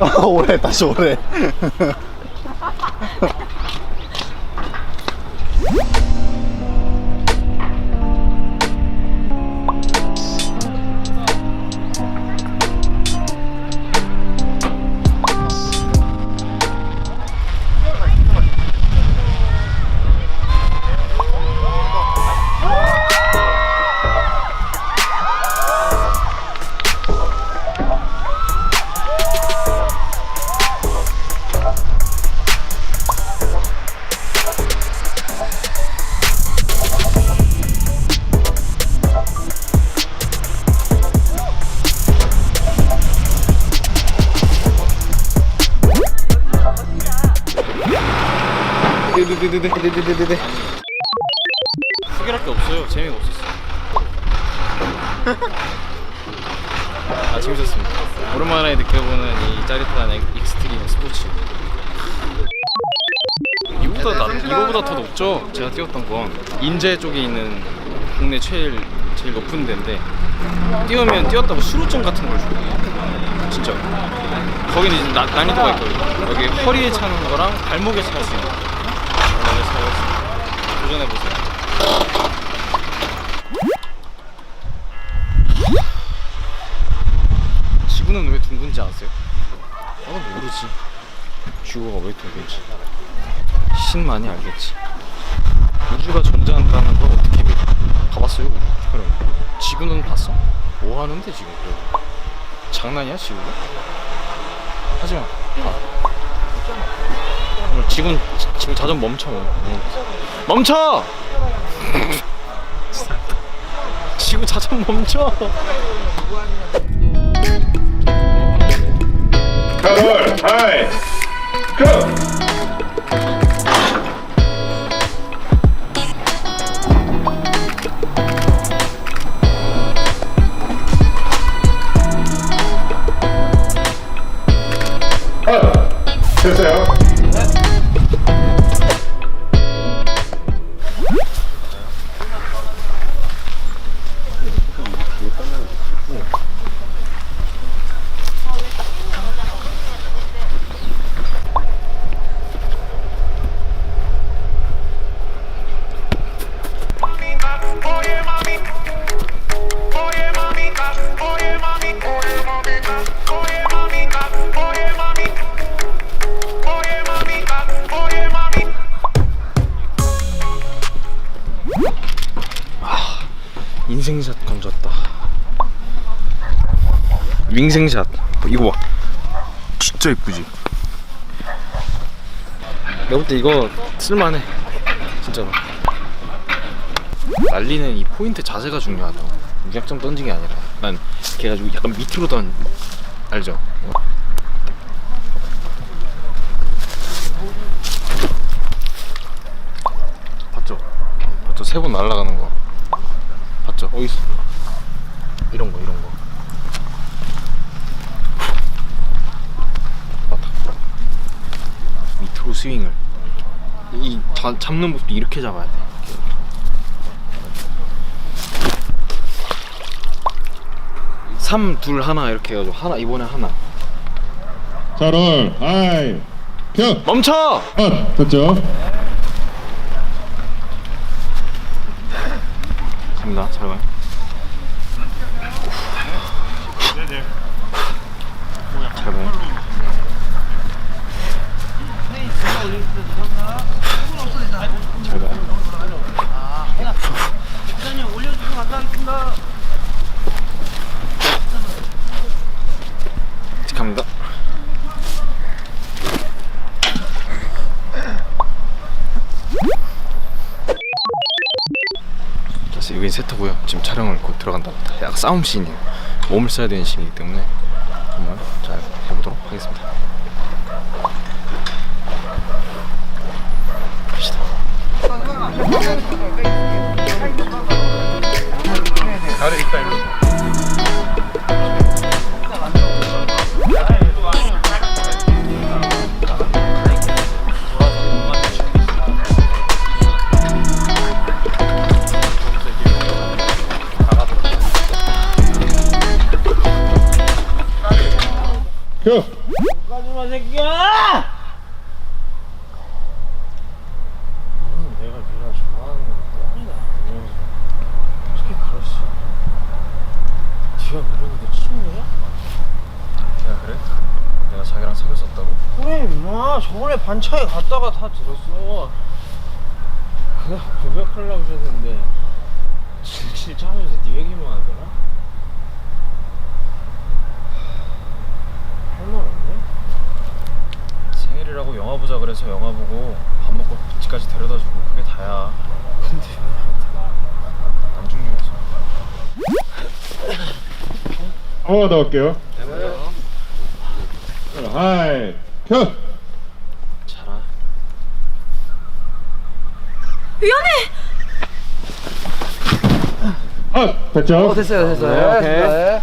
俺多少俺 래. 네네네네네네네네. 후회할 게 없어요. 재미가 없었어요. 아 재밌었습니다. 오랜만에 느껴보는 이 짜릿한 엑- 익스트림 스포츠. 이거보다 나, 이거보다 더 높죠. 제가 뛰었던 건 인제 쪽에 있는 국내 제일 제일 높은 데인데 뛰면 뛰었다고 수료증 같은 걸 줘요. 진짜. 거기는 이제 나, 난이도가 있거든요. 여기 허리에 차는 거랑 발목에 있는 거. 도전해 보세요. 지구는 왜 둥근지 아세요? 나도 모르지. 지구가 왜 둥근지. 신만이 알겠지. 우주가 존재한다는 걸 어떻게 믿어? 가봤어요? 우주? 그럼 지구는 봤어? 뭐 하는데 지금? 그래. 장난이야 지구가? 하지마. 봐. 오늘 지금 지금 자전 멈춰. 응. 멈춰! 지구 자전 멈춰. Color, hi, go! 윙생샷. 이거 봐. 진짜 이쁘지? 내가 볼 때 이거 쓸만해. 진짜로. 날리는 이 포인트 자세가 중요하다. 무작정 던진 게 아니라. 난 걔가지고 약간 밑으로 던 알죠? 봤죠? 봤죠? 세 번 날아가는 거. 봤죠? 있어? 이런 거 이런 거. 맞다. 밑으로 스윙을 이 자, 잡는 모습도 이렇게 잡아야 돼. 이렇게. 삼, 둘, 하나 이렇게 해가지고 하나 이번에 하나. 자, 롤, 하이, 큐! 멈춰! 어, 됐죠? 갑니다. 잘 봐. 잘 봐. 잘 세터고요. 지금 촬영을 곧 들어간답니다. 약간 싸움 씬이에요. 몸을 써야 되는 씬이기 때문에 한번 잘 해보도록 하겠습니다. 가래 있다 일로. 야! 가지마 새끼야! 임마 저번에 반차에 갔다가 다 들었어. 내가 고백하려고 했는데 질질 짜면서 네 얘기만 하더라? 할 말 없네? 생일이라고 영화 보자 그래서 영화 보고 밥 먹고 집까지 데려다주고 그게 다야. 근데 왜번더 할게요. 자, 하이, 켜! 자라 아, 됐죠? 됐어요 됐어요. 네, 오 윙아인